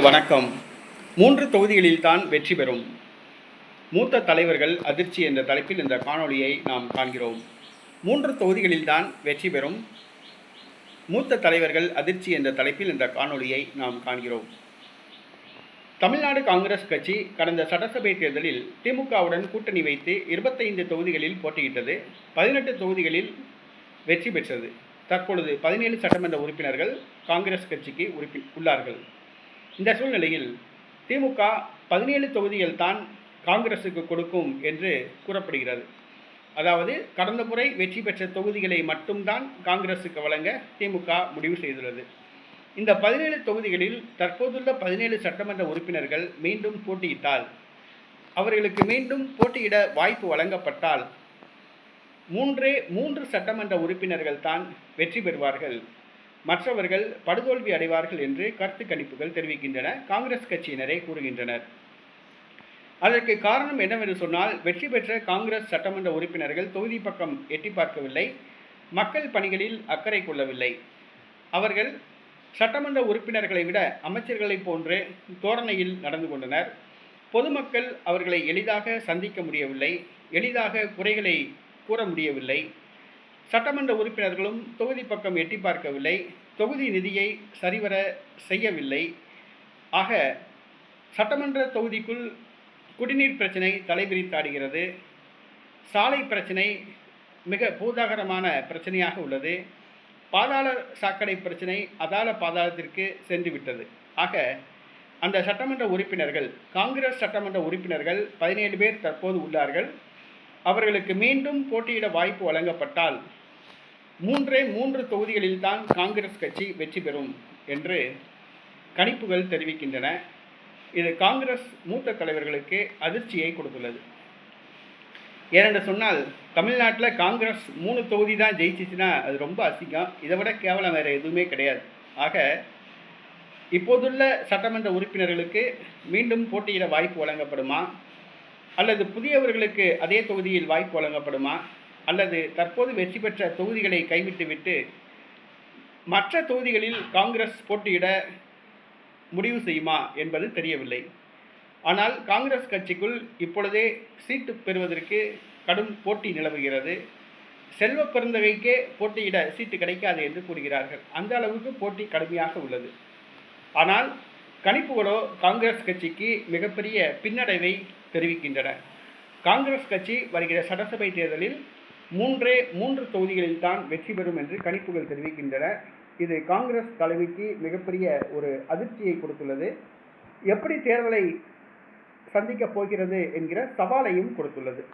வணக்கம். மூன்று தொகுதிகளில் தான் வெற்றி பெறும். மூத்த தலைவர்கள் அதிர்ச்சி என்ற தலைப்பில் இந்த காணொளியை நாம் காண்கிறோம். மூன்று தொகுதிகளில் தான் வெற்றி பெறும். மூத்த தலைவர்கள் அதிர்ச்சி என்ற தலைப்பில் இந்த காணொளியை நாம் காண்கிறோம். தமிழ்நாடு காங்கிரஸ் கட்சி கடந்த சட்டசபை தேர்தலில் திமுகவுடன் கூட்டணி வைத்து இருபத்தைந்து தொகுதிகளில் போட்டியிட்டது. பதினெட்டு தொகுதிகளில் வெற்றி பெற்றது. தற்பொழுது பதினேழு சட்டமன்ற உறுப்பினர்கள் காங்கிரஸ் கட்சிக்கு உறுப்பி உள்ளார்கள். இந்த சூழ்நிலையில் திமுக பதினேழு தொகுதிகள் தான் காங்கிரசுக்கு கொடுக்கும் என்று கூறப்படுகிறது. அதாவது கடந்த முறை வெற்றி பெற்ற தொகுதிகளை மட்டும்தான் காங்கிரசுக்கு வழங்க திமுக முடிவு செய்துள்ளது. இந்த பதினேழு தொகுதிகளில் தற்போதுள்ள பதினேழு சட்டமன்ற உறுப்பினர்கள் மீண்டும் போட்டியிட்டால் அவர்களுக்கு மீண்டும் போட்டியிட வாய்ப்பு வழங்கப்பட்டால் மூன்றே மூன்று சட்டமன்ற உறுப்பினர்கள் தான் வெற்றி பெறுவார்கள். மற்றவர்கள் படுதோல்வி அடைவார்கள் என்று கருத்து கணிப்புகள் தெரிவிக்கின்றன. காங்கிரஸ் கட்சியினரே கூறுகின்றனர். அதற்கு காரணம் என்னவென்று சொன்னால் வெற்றி பெற்ற காங்கிரஸ் சட்டமன்ற உறுப்பினர்கள் தொகுதி பக்கம் எட்டி பார்க்கவில்லை. மக்கள் பணிகளில் அக்கறை கொள்ளவில்லை. அவர்கள் சட்டமன்ற உறுப்பினர்களை விட அமைச்சர்களைப் போன்று தோரணையில் நடந்து கொண்டனர். பொதுமக்கள் அவர்களை எளிதாக சந்திக்க முடியவில்லை. எளிதாக குறைகளை கூற முடியவில்லை. சட்டமன்ற உறுப்பினர்களும் தொகுதி பக்கம் எட்டி பார்க்கவில்லை. தொகுதி நிதியை சரிவர செய்யவில்லை. ஆக சட்டமன்ற தொகுதிக்குள் குடிநீர் பிரச்சனை தலைவிரித்தாடுகிறது சாலை பிரச்சனை மிக பூதாகரமான பிரச்சனையாக உள்ளது. பாதாள சாக்கடை பிரச்சனை அதால பாதாளத்திற்கு சென்றுவிட்டது. ஆக அந்த சட்டமன்ற உறுப்பினர்கள் காங்கிரஸ் சட்டமன்ற உறுப்பினர்கள் பதினேழு பேர் தற்போது உள்ளார்கள். அவர்களுக்கு மீண்டும் போட்டியிட வாய்ப்பு வழங்கப்பட்டால் மூன்றே மூன்று தொகுதிகளில் தான் காங்கிரஸ் கட்சி வெற்றி பெறும் என்று கணிப்புகள் தெரிவிக்கின்றன. இது காங்கிரஸ் மூத்த தலைவர்களுக்கு அதிர்ச்சியை கொடுத்துள்ளது. ஏனென்று சொன்னால் தமிழ்நாட்டில் காங்கிரஸ் மூணு தொகுதி தான் ஜெயிச்சிச்சுன்னா அது ரொம்ப அசிங்கம். இதை விட கேவலம் வேறு எதுவுமே கிடையாது. ஆக இப்போதுள்ள சட்டமன்ற உறுப்பினர்களுக்கு மீண்டும் போட்டியிட வாய்ப்பு வழங்கப்படுமா? அல்லது புதியவர்களுக்கு அதே தொகுதியில் வாய்ப்பு வழங்கப்படுமா? அல்லது தற்போது வெற்றி பெற்ற தொகுதிகளை கைவிட்டுவிட்டு மற்ற தொகுதிகளில் காங்கிரஸ் போட்டியிட முடிவு செய்யுமா என்பது தெரியவில்லை. ஆனால் காங்கிரஸ் கட்சிக்குள் இப்பொழுதே சீட்டு பெறுவதற்கு கடும் போட்டி நிலவுகிறது. செல்வ பெருந்தகைக்கே போட்டியிட சீட்டு கிடைக்காது என்று கூறுகிறார்கள். அந்த அளவுக்கு போட்டி கடுமையாக உள்ளது. ஆனால் கணிப்புகளோ காங்கிரஸ் கட்சிக்கு மிகப்பெரிய பின்னடைவை தெரிவிக்கின்றன. காங்கிரஸ் கட்சி வருகிற சட்டசபை தேர்தலில் மூன்றே மூன்று தொகுதிகளில் தான் வெற்றி பெறும் என்று கணிப்புகள் தெரிவிக்கின்றன. இது காங்கிரஸ் தலைமைக்கு மிகப்பெரிய ஒரு அதிர்ச்சியை கொடுத்துள்ளது. எப்படி தேர்தலை சந்திக்கப் போகிறது என்கிற சவாலையும் கொடுத்துள்ளது.